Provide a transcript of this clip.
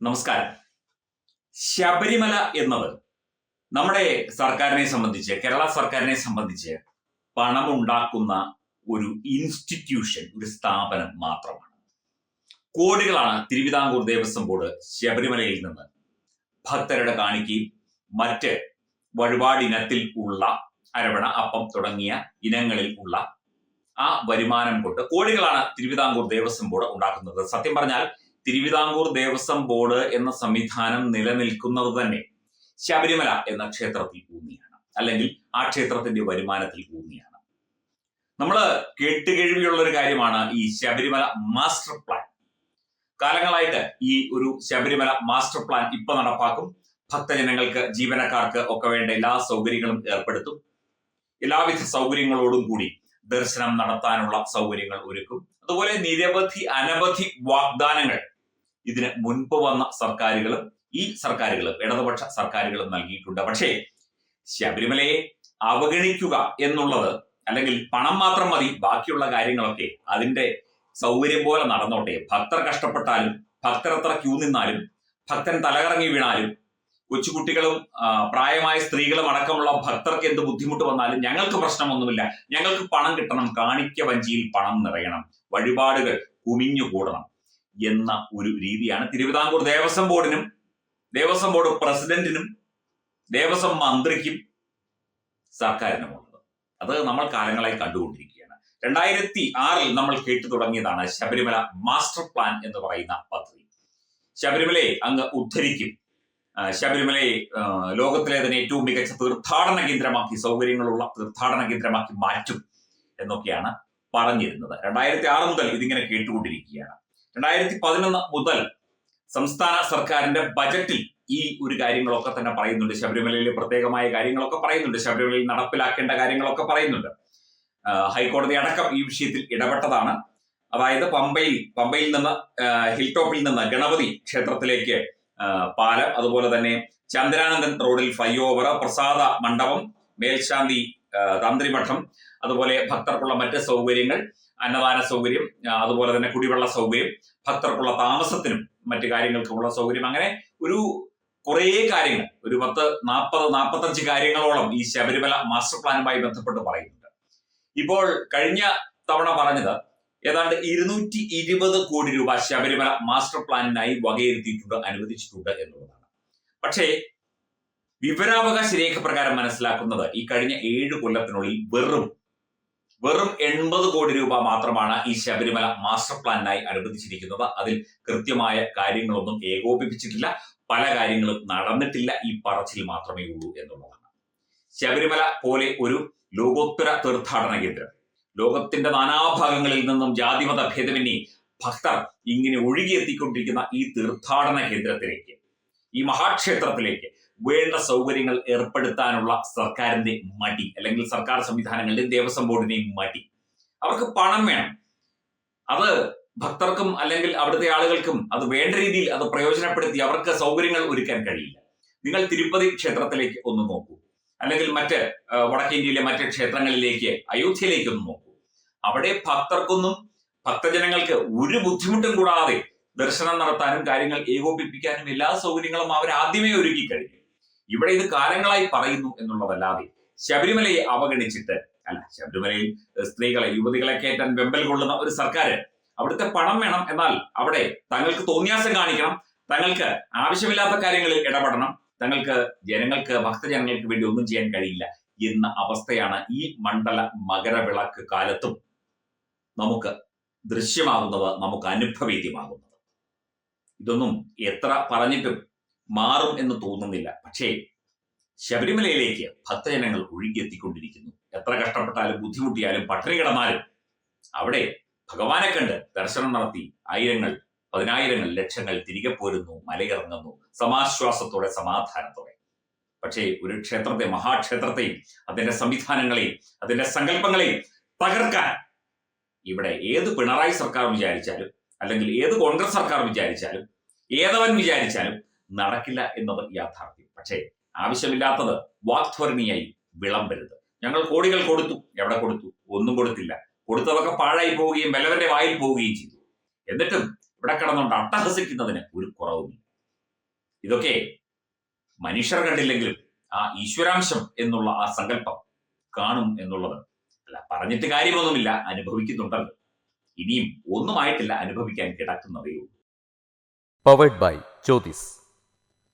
നമസ്കാരം. ശബരിമല എന്നത് നമ്മുടെ സർക്കാരിനെ സംബന്ധിച്ച് കേരള സർക്കാരിനെ സംബന്ധിച്ച് പണമുണ്ടാക്കുന്ന ഒരു ഇൻസ്റ്റിറ്റ്യൂഷൻ ഒരു സ്ഥാപനം മാത്രമാണ്. കോടികളാണ് തിരുവിതാംകൂർ ദേവസ്വം ബോർഡ് ശബരിമലയിൽ നിന്ന് ഭക്തരുടെ കാണിക്കുകയും മറ്റ് വഴിപാടിനത്തിൽ ഉള്ള അരവണ അപ്പം തുടങ്ങിയ ഇനങ്ങളിൽ ഉള്ള ആ വരുമാനം കൊണ്ട് കോടികളാണ് തിരുവിതാംകൂർ ദേവസ്വം ബോർഡ് ഉണ്ടാക്കുന്നത്. സത്യം പറഞ്ഞാൽ തിരുവിതാംകൂർ ദേവസ്വം ബോർഡ് എന്ന സംവിധാനം നിലനിൽക്കുന്നത് തന്നെ ശബരിമല എന്ന ക്ഷേത്രത്തിൽ ഊന്നിയാണ്. അല്ലെങ്കിൽ ആ ക്ഷേത്രത്തിന്റെ വരുമാനത്തിൽ ഊന്നിയാണ്. നമ്മൾ കേട്ടുകേഴ്വിയുള്ള ഒരു കാര്യമാണ് ഈ ശബരിമല മാസ്റ്റർ പ്ലാൻ. കാലങ്ങളായിട്ട് ഈ ഒരു ശബരിമല മാസ്റ്റർ പ്ലാൻ ഇപ്പൊ നടപ്പാക്കും. ഭക്തജനങ്ങൾക്ക് ജീവനക്കാർക്ക് ഒക്കെ വേണ്ട എല്ലാ സൗകര്യങ്ങളും ഏർപ്പെടുത്തും. എല്ലാവിധ സൗകര്യങ്ങളോടും കൂടി ദർശനം നടത്താനുള്ള സൗകര്യങ്ങൾ ഒരുക്കും. അതുപോലെ നിരവധി അനവധി വാഗ്ദാനങ്ങൾ ഇതിന് മുൻപ് വന്ന സർക്കാരുകളും ഈ സർക്കാരുകളും ഇടതുപക്ഷ സർക്കാരുകളും നൽകിയിട്ടുണ്ട്. പക്ഷേ ശബരിമലയെ അവഗണിക്കുക എന്നുള്ളത് അല്ലെങ്കിൽ പണം മാത്രം മതി ബാക്കിയുള്ള കാര്യങ്ങളൊക്കെ അതിന്റെ സൗകര്യം പോലെ നടന്നോട്ടെ. ഭക്തർ കഷ്ടപ്പെട്ടാലും ഭക്തർ എത്ര ക്യൂ നിന്നാലും ഭക്തൻ തലകറങ്ങി വീണാലും കൊച്ചുകുട്ടികളും പ്രായമായ സ്ത്രീകളും അടക്കമുള്ള ഭക്തർക്ക് എന്ത് ബുദ്ധിമുട്ട് വന്നാലും ഞങ്ങൾക്ക് പ്രശ്നമൊന്നുമില്ല. ഞങ്ങൾക്ക് പണം കിട്ടണം. കാണിക്ക വഞ്ചിയിൽ പണം നിറയണം. വഴിപാടുകൾ കുമിഞ്ഞുകൂടണം. എന്ന ഒരു രീതിയാണ്. തിരുവിതാംകൂർ ദേവസ്വം ബോർഡിനും ദേവസ്വം ബോർഡ് പ്രസിഡന്റിനും ദേവസ്വം മന്ത്രിക്കും സർക്കാരിനുമുള്ളത് അത് നമ്മൾ കാലങ്ങളായി കണ്ടുകൊണ്ടിരിക്കുകയാണ്. രണ്ടായിരത്തി ആറിൽ നമ്മൾ കേട്ടു തുടങ്ങിയതാണ് ശബരിമല മാസ്റ്റർ പ്ലാൻ എന്ന് പറയുന്ന പദ്ധതി. ശബരിമലയെ അങ്ങ് ഉദ്ധരിക്കും. ശബരിമലയെ ലോകത്തിലെ തന്നെ ഏറ്റവും മികച്ച തീർത്ഥാടന കേന്ദ്രമാക്കി സൗകര്യങ്ങളുള്ള തീർത്ഥാടന കേന്ദ്രമാക്കി മാറ്റും എന്നൊക്കെയാണ് പറഞ്ഞിരുന്നത്. രണ്ടായിരത്തി ആറ് മുതൽ ഇതിങ്ങനെ കേട്ടുകൊണ്ടിരിക്കുകയാണ്. രണ്ടായിരത്തി പതിനൊന്ന് മുതൽ സംസ്ഥാന സർക്കാരിന്റെ ബജറ്റിൽ ഈ ഒരു കാര്യങ്ങളൊക്കെ തന്നെ പറയുന്നുണ്ട്. ശബരിമലയിൽ പ്രത്യേകമായ കാര്യങ്ങളൊക്കെ പറയുന്നുണ്ട്. ശബരിമലയിൽ നടപ്പിലാക്കേണ്ട കാര്യങ്ങളൊക്കെ പറയുന്നുണ്ട്. ഹൈക്കോടതി അടക്കം ഈ വിഷയത്തിൽ ഇടപെട്ടതാണ്. അതായത് പമ്പയിൽ പമ്പയിൽ നിന്ന് ഹിൽ ടോപ്പിൽ നിന്ന് ഗണപതി ക്ഷേത്രത്തിലേക്ക് പാലം അതുപോലെ തന്നെ ചന്ദ്രാനന്ദൻ റോഡിൽ ഫ്ലൈ ഓവർ പ്രസാദ മണ്ഡപം മേൽശാന്തി തന്ത്രിമഠം അതുപോലെ ഭക്തർക്കുള്ള മറ്റ് സൗകര്യങ്ങൾ അന്നദാന സൗകര്യം അതുപോലെ തന്നെ കുടിവെള്ള സൗകര്യം ഭക്തർക്കുള്ള താമസത്തിനും മറ്റു കാര്യങ്ങൾക്കുമുള്ള സൗകര്യം. അങ്ങനെ ഒരു കുറേ കാര്യങ്ങൾ ഒരു പത്ത് നാൽപ്പത് നാൽപ്പത്തഞ്ച് കാര്യങ്ങളോളം ഈ ശബരിമല മാസ്റ്റർ പ്ലാനുമായി ബന്ധപ്പെട്ട് പറയുന്നുണ്ട്. ഇപ്പോൾ കഴിഞ്ഞ തവണ പറഞ്ഞത് ഏതാണ്ട് ഇരുന്നൂറ്റി ഇരുപത് കോടി രൂപ ശബരിമല മാസ്റ്റർ പ്ലാനിനായി വകയിരുത്തിയിട്ടുണ്ട് അനുവദിച്ചിട്ടുണ്ട് എന്നുള്ളതാണ്. പക്ഷേ വിവരാവകാശ രേഖ പ്രകാരം മനസ്സിലാക്കുന്നത് ഈ കഴിഞ്ഞ ഏഴ് കൊല്ലത്തിനുള്ളിൽ വെറും വെറും എൺപത് കോടി രൂപ മാത്രമാണ് ഈ ശബരിമല മാസ്റ്റർ പ്ലാനിനായി അനുവദിച്ചിരിക്കുന്നത്. അതിൽ കൃത്യമായ കാര്യങ്ങളൊന്നും ഏകോപിപ്പിച്ചിട്ടില്ല. പല കാര്യങ്ങളും നടന്നിട്ടില്ല. ഈ പറച്ചിൽ മാത്രമേ ഉള്ളൂ എന്നുള്ളതാണ്. ശബരിമല പോലെ ഒരു ലോകോത്തര തീർത്ഥാടന കേന്ദ്രം. ലോകത്തിന്റെ നാനാഭാഗങ്ങളിൽ നിന്നും ജാതിമത ഭേദമന്യേ ഭക്തർ ഇങ്ങനെ ഒഴുകിയെത്തിക്കൊണ്ടിരിക്കുന്ന ഈ തീർത്ഥാടന കേന്ദ്രത്തിലേക്ക് ഈ മഹാക്ഷേത്രത്തിലേക്ക് വേണ്ട സൗകര്യങ്ങൾ ഏർപ്പെടുത്താനുള്ള സർക്കാരിന്റെ മടി അല്ലെങ്കിൽ സർക്കാർ സംവിധാനങ്ങളുടെ ദേവസ്വം ബോർഡിന്റെയും മടി. അവർക്ക് പണം വേണം. അത് ഭക്തർക്കും അല്ലെങ്കിൽ അവിടുത്തെ ആളുകൾക്കും അത് വേണ്ട രീതിയിൽ അത് പ്രയോജനപ്പെടുത്തി അവർക്ക് സൗകര്യങ്ങൾ ഒരുക്കാൻ കഴിയില്ല. നിങ്ങൾ തിരുപ്പതി ക്ഷേത്രത്തിലേക്ക് ഒന്ന് നോക്കൂ. അല്ലെങ്കിൽ മറ്റ് വടക്കേന്ത്യയിലെ മറ്റ് ക്ഷേത്രങ്ങളിലേക്ക് അയോധ്യയിലേക്ക് ഒന്ന് നോക്കൂ. അവിടെ ഭക്തർക്കൊന്നും ഭക്തജനങ്ങൾക്ക് ഒരു ബുദ്ധിമുട്ടും കൂടാതെ ദർശനം നടത്താനും കാര്യങ്ങൾ ഏകോപിപ്പിക്കാനും എല്ലാ സൗകര്യങ്ങളും അവർ ആദ്യമേ ഒരുക്കി കഴിഞ്ഞു ഇവിടെ ഇത് കാലങ്ങളായി പറയുന്നു എന്നുള്ളതല്ലാതെ ശബരിമലയെ അവഗണിച്ചിട്ട് അല്ല ശബരിമലയിൽ സ്ത്രീകളെ യുവതികളെ കയറ്റാൻ വെമ്പൽ കൊള്ളുന്ന ഒരു സർക്കാർ അവിടുത്തെ പണം വേണം. എന്നാൽ അവിടെ തങ്ങൾക്ക് തോന്നിയാസം കാണിക്കണം തങ്ങൾക്ക് ആവശ്യമില്ലാത്ത കാര്യങ്ങളിൽ ഇടപെടണം തങ്ങൾക്ക് ജനങ്ങൾക്ക് ഭക്തജനങ്ങൾക്ക് വേണ്ടി ഒന്നും ചെയ്യാൻ കഴിയില്ല എന്ന അവസ്ഥയാണ് ഈ മണ്ഡല മകരവിളക്ക് കാലത്തും നമുക്ക് ദൃശ്യമാകുന്നത് നമുക്ക് അനുഭവേദ്യമാകുന്നത് ഇതൊന്നും എത്ര പറഞ്ഞിട്ടും മാറും എന്ന് തോന്നുന്നില്ല. പക്ഷേ ശബരിമലയിലേക്ക് ഭക്തജനങ്ങൾ ഒഴുകിയെത്തിക്കൊണ്ടിരിക്കുന്നു. എത്ര കഷ്ടപ്പെട്ടാലും ബുദ്ധിമുട്ടിയാലും പട്ടിണി അവിടെ ഭഗവാനെ കണ്ട് ദർശനം നടത്തി ആയിരങ്ങൾ പതിനായിരങ്ങൾ ലക്ഷങ്ങൾ തിരികെ പോരുന്നു മലയിറങ്ങുന്നു. സമാശ്വാസത്തോടെ സമാധാനത്തോടെ. പക്ഷേ ഒരു ക്ഷേത്രത്തെ മഹാക്ഷേത്രത്തെയും അതിന്റെ സംവിധാനങ്ങളെയും അതിന്റെ സങ്കല്പങ്ങളെയും തകർക്കാൻ ഇവിടെ ഏത് പിണറായി സർക്കാർ വിചാരിച്ചാലും അല്ലെങ്കിൽ ഏത് കോൺഗ്രസ് സർക്കാർ വിചാരിച്ചാലും ഏതവൻ വിചാരിച്ചാലും നടക്കില്ല എന്നത് യാഥാർത്ഥ്യം. പക്ഷേ ആവശ്യമില്ലാത്തത് വാക്ധ്വരണിയായി വിളമ്പരുത്. ഞങ്ങൾ കോടികൾ കൊടുത്തു. എവിടെ കൊടുത്തു? ഒന്നും കൊടുത്തില്ല. കൊടുത്തതൊക്കെ പാഴായി പോവുകയും വല്ലവന്റെ വായിൽ പോവുകയും ചെയ്തു. എന്നിട്ടും ഇവിടെ കിടന്നുകൊണ്ട് അട്ടഹസിക്കുന്നതിന് ഒരു കുറവുമില്ല. ഇതൊക്കെ മനുഷ്യർ കണ്ടില്ലെങ്കിലും ആ ഈശ്വരാംശം എന്നുള്ള ആ സങ്കല്പം കാണും എന്നുള്ളത് അല്ല പറഞ്ഞിട്ട് കാര്യമൊന്നുമില്ല. അനുഭവിക്കുന്നുണ്ടല്ലോ. ഇനിയും ഒന്നുമായിട്ടില്ല അനുഭവിക്കാൻ കിടക്കുന്നതേ ഉള്ളൂ. Powered by Jyothis